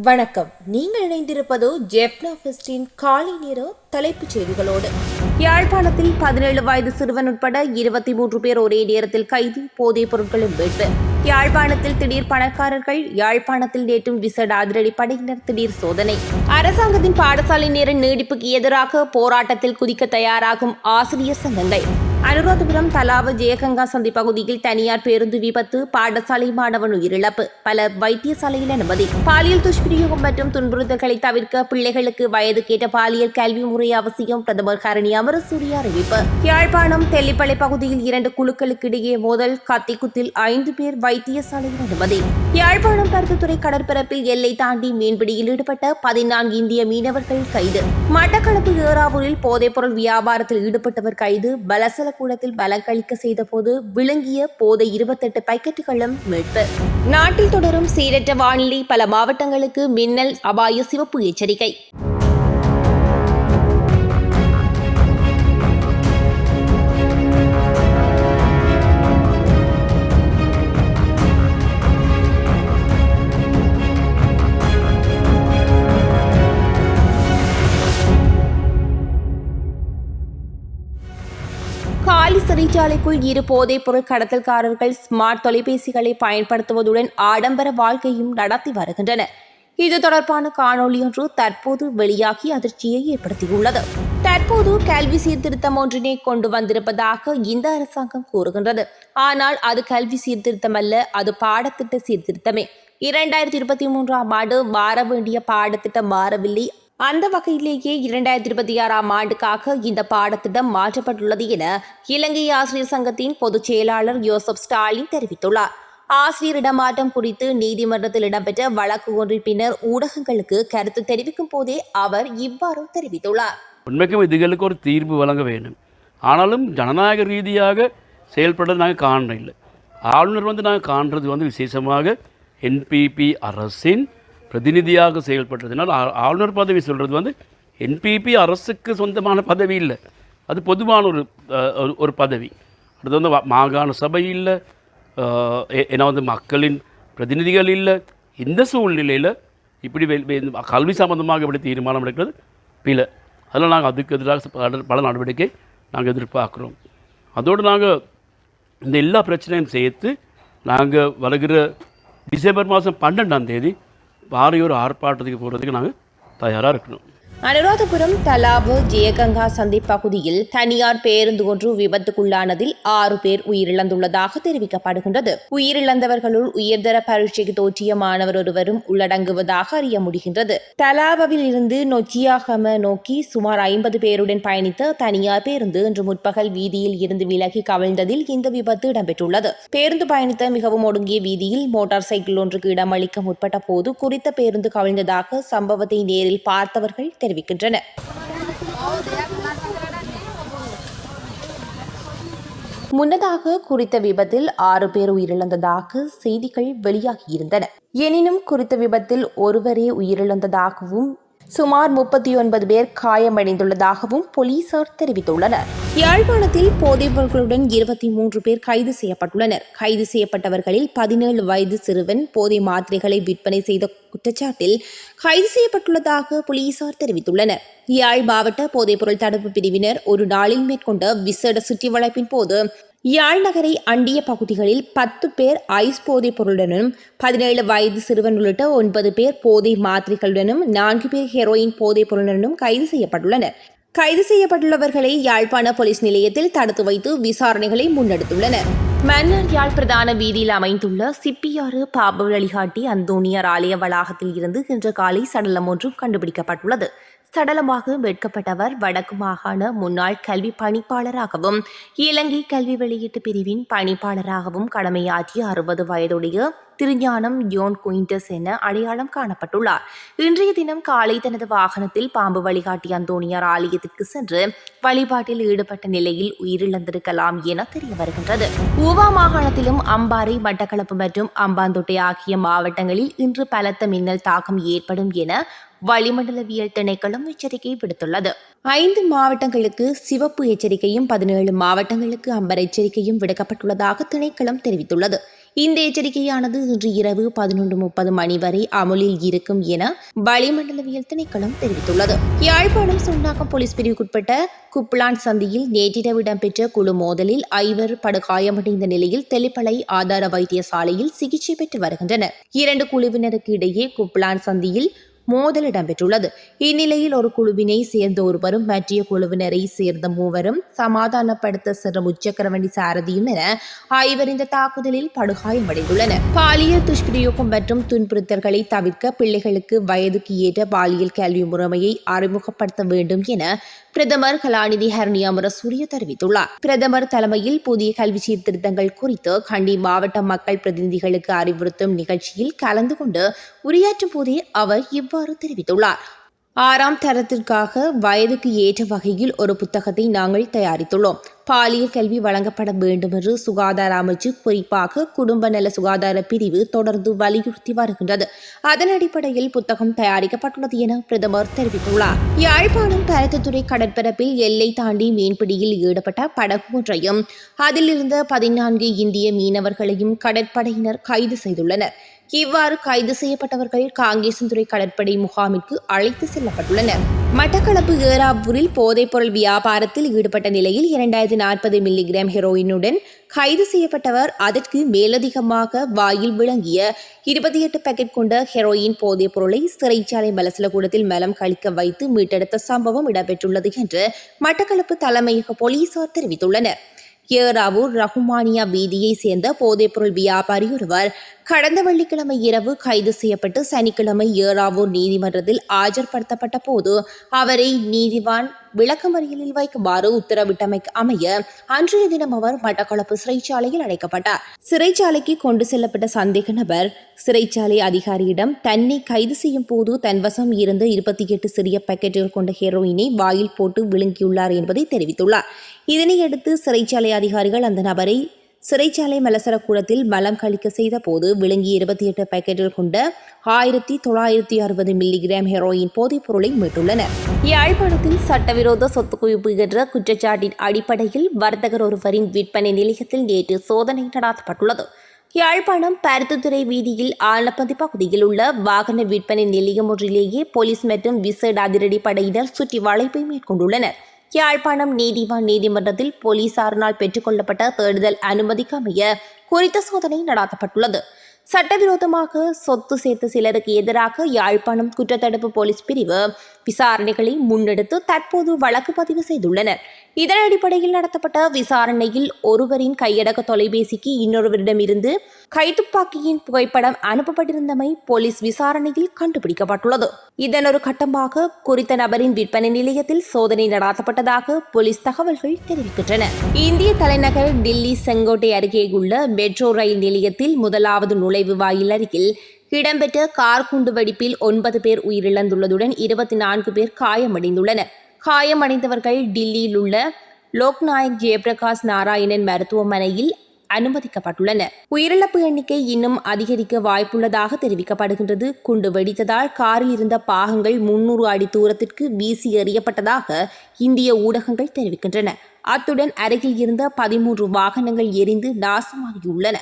வணக்கம். நீங்கள் இணைந்திருப்பது ஜெப்னா ஃபெஸ்டின் காலை நேர தலைப்புச் செய்திகளோடு. யாழ்ப்பாணத்தில் பதினேழு வயது சிறுவன் உட்பட இருபத்தி மூன்று பேர் ஒரே நேரத்தில் கைது போதைப் பொருட்களும் மீட்பு. யாழ்ப்பாணத்தில் திடீர் பணக்காரர்கள் யாழ்ப்பாணத்தில் நேற்றும் விசேட அதிரடி படையினர் திடீர் சோதனை. அரசாங்கத்தின் பாடசாலை நேர நீடிப்புக்கு எதிராக போராட்டத்தில் குதிக்க தயாராகும் ஆசிரியர் சங்கங்கள். அனுராதபுரம் தலாவ ஜெயகங்கா சந்தி பகுதியில் தனியார் பேருந்து விபத்து பாடசாலை மாணவன் உயிரிழப்பு பலர் வைத்தியசாலையில் அனுமதி. பாலியல் துஷ்பிரயோகம் மற்றும் துன்புறுத்தல்களை தவிர்க்க பிள்ளைகளுக்கு வயதுக்கேற்ற பாலியல் கல்வி முறை அவசியம் பிரதமர் ஹரணி அமரசூரிய அறிவிப்பு. யாழ்ப்பாணம் தெல்லிப்பளை பகுதியில் இரண்டு குழுக்களுக்கு இடையே மோதல் கத்திக்குத்தில் ஐந்து பேர் வைத்தியசாலையில் அனுமதி. யாழ்ப்பாணம் பருத்துத்துறை கடற்பரப்பில் எல்லை தாண்டி மீன்பிடியில் ஈடுபட்ட பதினான்கு இந்திய மீனவர்கள் கைது. மட்டக்களப்பு ஏறாவூரில் போதைப்பொருள் வியாபாரத்தில் ஈடுபட்டவர் கைது பலசல கூடத்தில் பலங்களிக்க செய்தபோது விழுங்கிய போதை இருபத்தெட்டு பைக்கெட்டுகளும் மீட்பு. நாட்டில் தொடரும் சீரற்ற வானிலை பல மாவட்டங்களுக்கு மின்னல் அபாய சிவப்பு எச்சரிக்கை. சிறைச்சாலைக்குள் இரு போதைப் பொருள் கடத்தல்காரர்கள் ஸ்மார்ட் தொலைபேசிகளை பயன்படுத்துவதுடன் ஆடம்பர வாழ்க்கையும் நடத்தி வருகின்றனர். இது தொடர்பான காணொளியொன்று தற்போது வெளியாகி அதிர்ச்சியை ஏற்படுத்தியுள்ளது. தற்போது கல்வி சீர்திருத்தம் ஒன்றினை கொண்டு வந்திருப்பதாக இந்த அரசாங்கம் கூறுகின்றது. ஆனால் அது கல்வி சீர்திருத்தம் அல்ல அது பாடத்திட்ட சீர்திருத்தமே. இரண்டாயிரத்தி இருபத்தி மூன்றாம் ஆண்டு மாற வேண்டிய பாடத்திட்டம் மாறவில்லை அந்த வகையிலேயே இரண்டாயிரத்தி இருபத்தி ஆறாம் ஆண்டுக்காக இந்த பாடத்திட்டம் மாற்றப்பட்டுள்ளது என இலங்கை ஆசிரியர் சங்கத்தின் பொதுச் செயலாளர் யோசப் ஸ்டாலின் தெரிவித்துள்ளார். ஆசிரியர் இடமாற்றம் குறித்து நீதிமன்றத்தில் இடம்பெற்ற வழக்கு ஒன்றின் பின்னர் ஊடகங்களுக்கு கருத்து தெரிவிக்கும் போதே அவர் இவ்வாறு தெரிவித்துள்ளார். உண்மைக்கும் இதுகளுக்கு ஒரு தீர்வு வழங்க வேண்டும். ஆனாலும் ஜனநாயக ரீதியாக செயல்பட நாங்கள் காண இல்லை ஆளுநர் வந்து நாங்கள் காண்றது வந்து விசேஷமாக என்பிபி அரசின் பிரதிநிதியாக செயல்பட்டதுனால் ஆளுநர் பதவி சொல்கிறது வந்து என்பிபி அரசுக்கு சொந்தமான பதவி இல்லை. அது பொதுவான ஒரு ஒரு- ஒரு பதவி. அடுத்து வந்து மாகாண சபை இல்லை. ஏ- ஏன்னா வந்து மக்களின் பிரதிநிதிகள் இல்லை. இந்த சூழ்நிலையில் இப்படி வெ- கல்வி சம்பந்தமாக இப்படி தீர்மானம் எடுக்கிறது? பில அதில் நாங்கள் அதுக்கு எதிராக பல- பல நடவடிக்கை நாங்கள் எதிர்பார்க்குறோம். அதோடு நாங்கள் இந்த எல்லா பிரச்சனையும் சேர்த்து நாங்கள் வருகிற டிசம்பர் மாதம் பன்னெண்டாம் தேதி பாறையூர் ஆர்ப்பாட்டத்துக்கு போகிறதுக்கு நாங்கள் தயாராக இருக்கணும். அனுராதபுரம் தலாபு ஜெயகங்கா சந்தை பகுதியில் தனியார் பேருந்து ஒன்று விபத்துக்குள்ளானதில் ஆறு பேர் உயிரிழந்துள்ளதாக தெரிவிக்கப்படுகின்றது. உயிரிழந்தவர்களுள் உயர்தர பரீட்சைக்கு தோற்றிய மாணவர் ஒருவரும் உள்ளடங்குவதாக அறிய முடிகின்றது. தலாபவில் இருந்து நொச்சியாகம நோக்கி சுமார் ஐம்பது பேருடன் பயணித்த தனியார் பேருந்து இன்று முற்பகல் வீதியில் இருந்து விலகி கவிழ்ந்ததில் இந்த விபத்து இடம்பெற்றுள்ளது. பேருந்து பயணித்த மிகவும் ஒடுங்கிய வீதியில் மோட்டார் சைக்கிள் ஒன்றுக்கு இடமளிக்க முற்பட்ட போது குறித்த பேருந்து கவிழ்ந்ததாக சம்பவத்தை நேரில் பார்த்தவர்கள் தெரிவிக்கின்றனர் முன்னதாக குறித்த விபத்தில் ஆறு பேர் உயிரிழந்ததாக செய்திகள் வெளியாகியிருந்தன. எனினும் குறித்த விபத்தில் ஒருவரே உயிரிழந்ததாகவும் சுமார் முப்பத்தி ஒன்பது பேர் காயமடைந்துள்ளதாகவும் போலீசார் தெரிவித்துள்ளனர். யாழ்ப்பாணத்தில் போதைப்பொருட்களுடன் இருபத்தி மூன்று பேர் கைது செய்யப்பட்டுள்ளனர். கைது செய்யப்பட்டவர்களில் பதினேழு வயது சிறுவன் போதை மாத்திரைகளை விற்பனை செய்த குற்றச்சாட்டில் கைது செய்யப்பட்டுள்ளதாக போலீசார் தெரிவித்துள்ளனர். யாழ் மாவட்ட போதைப்பொருள் தடுப்பு பிரிவினர் ஒரு நாளில் மேற்கொண்ட விசேட சுற்றி வளைப்பின் போது யாழ்நகரை அண்டிய பகுதிகளில் பத்து பேர் ஐஸ் போதைப் பொருளுடனும் பதினேழு வயது சிறுவன் உள்ளிட்ட ஒன்பது பேர் போதை மாத்திரைகளுடனும் நான்கு பேர் ஹெரோயின் போதைப் பொருளுடனும் கைது செய்யப்பட்டுள்ளனர். கைது செய்யப்பட்டுள்ளவர்களை யாழ்ப்பாண போலீஸ் நிலையத்தில் தடுத்து வைத்து விசாரணைகளை முன்னெடுத்துள்ளனர். மன்னர் யாழ் பிரதான வீதியில் அமைந்துள்ள சிப்பியாறு பாபவழிகாட்டி அந்தோனியார் ஆலய வளாகத்தில் இருந்து இன்று காலை சடலம் ஒன்றும் கண்டுபிடிக்கப்பட்டுள்ளது. சடலமாக மீட்கப்பட்டவர் வடக்கு மாகாண முன்னாள் கல்வி பணிப்பாளராகவும் இலங்கை கல்வி வெளியீட்டு பிரிவின் பணிப்பாளராகவும் கடமையாற்றிய அறுபது வயதுடைய திருஞானம் ஜோன் குயின்டஸ் என அடையாளம் காணப்பட்டுள்ளார். இன்றைய தினம் காலை தனது வாகனத்தில் பாம்பு வழிகாட்டி அந்தோனியார் ஆலயத்திற்கு சென்று வழிபாட்டில் ஈடுபட்ட நிலையில் உயிரிழந்திருக்கலாம் என தெரிய வருகின்றது. ஊவா மாகாணத்திலும் அம்பாறை மட்டக்களப்பு மற்றும் அம்பாந்தோட்டை ஆகிய மாவட்டங்களில் இன்று பலத்த மின்னல் தாக்கம் ஏற்படும் என வளிமண்டலவியல் திணைக்களம் எச்சரிக்கை விடுத்துள்ளது. ஐந்து மாவட்டங்களுக்கு சிவப்பு எச்சரிக்கையும் பதினேழு மாவட்டங்களுக்கு அம்பர் எச்சரிக்கையும் விடுக்கப்பட்டுள்ளதாக திணைக்களம் தெரிவித்துள்ளது. இந்த எச்சரிக்கையானது இன்று இரவு பதினொன்று முப்பது மணி வரை அமுலில் இருக்கும் என வளிமண்டலவியல் திணைக்களம் தெரிவித்துள்ளது. யாழ்ப்பாணம் சுண்ணாக்கம் போலீஸ் பிரிவுக்குட்பட்ட குப்லான் சந்தியில் நேற்றிரவு இடம்பெற்ற குழு மோதலில் ஐவர் படுகாயமடைந்த நிலையில் தெளிப்பளை ஆதார வைத்தியசாலையில் சிகிச்சை பெற்று வருகின்றனர். இரண்டு குழுவினருக்கு இடையே குப்லான் சந்தியில் மோதல் இடம்பெற்றுள்ளது. இந்நிலையில் ஒரு குழுவினை சேர்ந்த ஒருவரும் மற்றிய குழுவினரை சேர்ந்த மூவரும் சமாதானப்படுத்த சென்ற முச்சக்கரவண்டி சாரதியும் என ஐவர் இந்த தாக்குதலில் படுகாயமடைந்துள்ளனர் பாலியல் துஷ்பிரயோகம் மற்றும் துன்புறுத்தல்களை தவிர்க்க பிள்ளைகளுக்கு வயதுக்கு ஏற்ற பாலியல் கல்வி முறைமையை அறிமுகப்படுத்த வேண்டும் என பிரதமர் கலாநிதி ஹரணி அமரசூரிய தெரிவித்துள்ளார். பிரதமர் தலைமையில் புதிய கல்வி சீர்திருத்தங்கள் குறித்து கண்டி மாவட்ட மக்கள் பிரதிநிதிகளுக்கு அறிவுறுத்தும் நிகழ்ச்சியில் கலந்து கொண்டு உரையாற்றும் போதே அவர் இவ்வாறு தெரிவித்துள்ளார். ஆறாம் தரத்திற்காக வயதுக்கு ஏற்ற வகையில் ஒரு புத்தகத்தை நாங்கள் தயாரித்துள்ளோம். பாலியல் கல்வி வழங்கப்பட வேண்டும் என்று சுகாதார அமைச்சு குறிப்பாக குடும்ப நல சுகாதார பிரிவு தொடர்ந்து வலியுறுத்தி வருகின்றது. அதன் அடிப்படையில் புத்தகம் தயாரிக்கப்பட்டுள்ளது என பிரதமர் தெரிவித்துள்ளார். யாழ்ப்பாணம் பருத்தித்துறை கடற்பரப்பில் எல்லை தாண்டி மீன்பிடியில் ஈடுபட்ட படகு ஒன்றையும் அதிலிருந்த பதினான்கு இந்திய மீனவர்களையும் கடற்படையினர் கைது செய்துள்ளனர். இவ்வாறு கைது செய்யப்பட்டவர்கள் காங்கேசன்துறை கடற்படை முகாமிற்கு அழைத்து செல்லப்பட்டுள்ளனர். மட்டக்களப்பு ஏறாவூரில் போதைப்பொருள் வியாபாரத்தில் ஈடுபட்ட நிலையில் இரண்டாயிரத்தி நாற்பது மில்லிகிராம் ஹெரோயினுடன் கைது செய்யப்பட்டவர் அதற்கு மேலதிகமாக வாயில் விளங்கிய இருபத்தி எட்டு பேக்கெட் கொண்ட ஹெரோயின் போதைப் பொருளை சிறைச்சாலை மலசலகூடத்தில் மலம் கழிக்க வைத்து மீட்டெடுத்த சம்பவம் இடம்பெற்றுள்ளது என்று மட்டக்களப்பு தலைமையக போலீசார் தெரிவித்துள்ளனர். ஏராவூர் ரகுமானியா வீதியை சேர்ந்த போதைப்பொருள் வியாபாரி ஒருவர் கடந்த வெள்ளிக்கிழமை இரவு கைது செய்யப்பட்டு சனிக்கிழமை ஏராவூர் நீதிமன்றத்தில் ஆஜர்படுத்தப்பட்ட போது அவரை நீதிவான் விளக்கமறியலில் வைக்குமாறு உத்தரவிட்டமைக்கு அமைய அன்றைய தினம் அவர் மட்டக்களப்பு சிறைச்சாலையில் அடைக்கப்பட்டார். சிறைச்சாலைக்கு கொண்டு செல்லப்பட்ட சந்தேக நபர் சிறைச்சாலை அதிகாரியிடம் தன்னை கைது செய்யும் போது தன்வசம் இருந்த இருபத்தி எட்டு சிறிய பாக்கெட்டுகள் கொண்ட ஹெரோயினை வாயில் போட்டு விழுங்கியுள்ளார் என்பதை தெரிவித்துள்ளார். இதனையடுத்து சிறைச்சாலை அதிகாரிகள் அந்த நபரை சிறைச்சாலை மலசரக்கூடத்தில் மலம் கழிக்க செய்த போது விளங்கி இருபத்தி எட்டு பேக்கெட்டில் கொண்ட ஆயிரத்தி தொள்ளாயிரத்தி அறுபது மில்லிகிராம் ஹெரோயின் போதைப் பொருளை மீட்டுள்ளனர். யாழ்ப்பாணத்தில் சட்டவிரோத சொத்து குவிப்பு என்ற குற்றச்சாட்டின் அடிப்படையில் வர்த்தகர் ஒருவரின் விற்பனை நிலையத்தில் நேற்று சோதனை நடாத்தப்பட்டுள்ளது. யாழ்ப்பாணம் பருத்துத்துறை வீதியில் ஆலப்பந்தி பகுதியில் உள்ள வாகன விற்பனை நிலையம் ஒன்றிலேயே போலீஸ் மற்றும் விசேட அதிரடி படையினர் சுற்றி வளைப்பை மேற்கொண்டுள்ளனர். யாழ்ப்பாணம் நீதிவான் நீதிமன்றத்தில் போலீசாரினால் பெற்றுக்கொள்ளப்பட்ட தேடுதல் அனுமதிக்கு அமைய குறித்த சோதனை நடாத்தப்பட்டுள்ளது. சட்டவிரோதமாக சொத்து சேர்த்த சிலருக்கு எதிராக யாழ்ப்பாணம் குற்றத்தடுப்பு போலீஸ் பிரிவு விசாரணைகளை முன்னெடுத்து தற்போது வழக்கு பதிவு செய்துள்ளனர். இதன் அடிப்படையில் நடத்தப்பட்ட விசாரணையில் ஒருவரின் கையடக்க தொலைபேசிக்கு இன்னொருவரிடமிருந்து கைத்துப்பாக்கியின் புகைப்படம் அனுப்பப்பட்டிருந்தமை போலீஸ் விசாரணையில் கண்டுபிடிக்கப்பட்டுள்ளது. இதன் ஒரு கட்டமாக குறித்த நபரின் விற்பனை நிலையத்தில் சோதனை நடாத்தப்பட்டதாக போலீஸ் தகவல்கள் தெரிவிக்கின்றன. இந்திய தலைநகர் டில்லி செங்கோட்டை அருகே உள்ள மெட்ரோ ரயில் நிலையத்தில் முதலாவது நுழைவு வாயில் அருகில் இடம்பெற்ற கார் குண்டு வெடிப்பில் ஒன்பது பேர் உயிரிழந்துள்ளதுடன் இருபத்தி நான்கு பேர் காயமடைந்துள்ளனர். காயமடைந்தவர்கள் டில்லியில் உள்ள லோக்நாயக் ஜெயபிரகாஷ் நாராயணன் மருத்துவமனையில் அனுமதிக்கப்பட்டுள்ளனர். உயிரிழப்பு எண்ணிக்கை இன்னும் அதிகரிக்க வாய்ப்புள்ளதாக தெரிவிக்கப்படுகின்றது. குண்டு வெடித்ததால் காரில் இருந்த பாகங்கள் முன்னூறு அடி தூரத்திற்கு வீசி எறியப்பட்டதாக இந்திய ஊடகங்கள் தெரிவிக்கின்றன. அத்துடன் அருகில் இருந்த பதிமூன்று வாகனங்கள் எரிந்து நாசமாகியுள்ளன.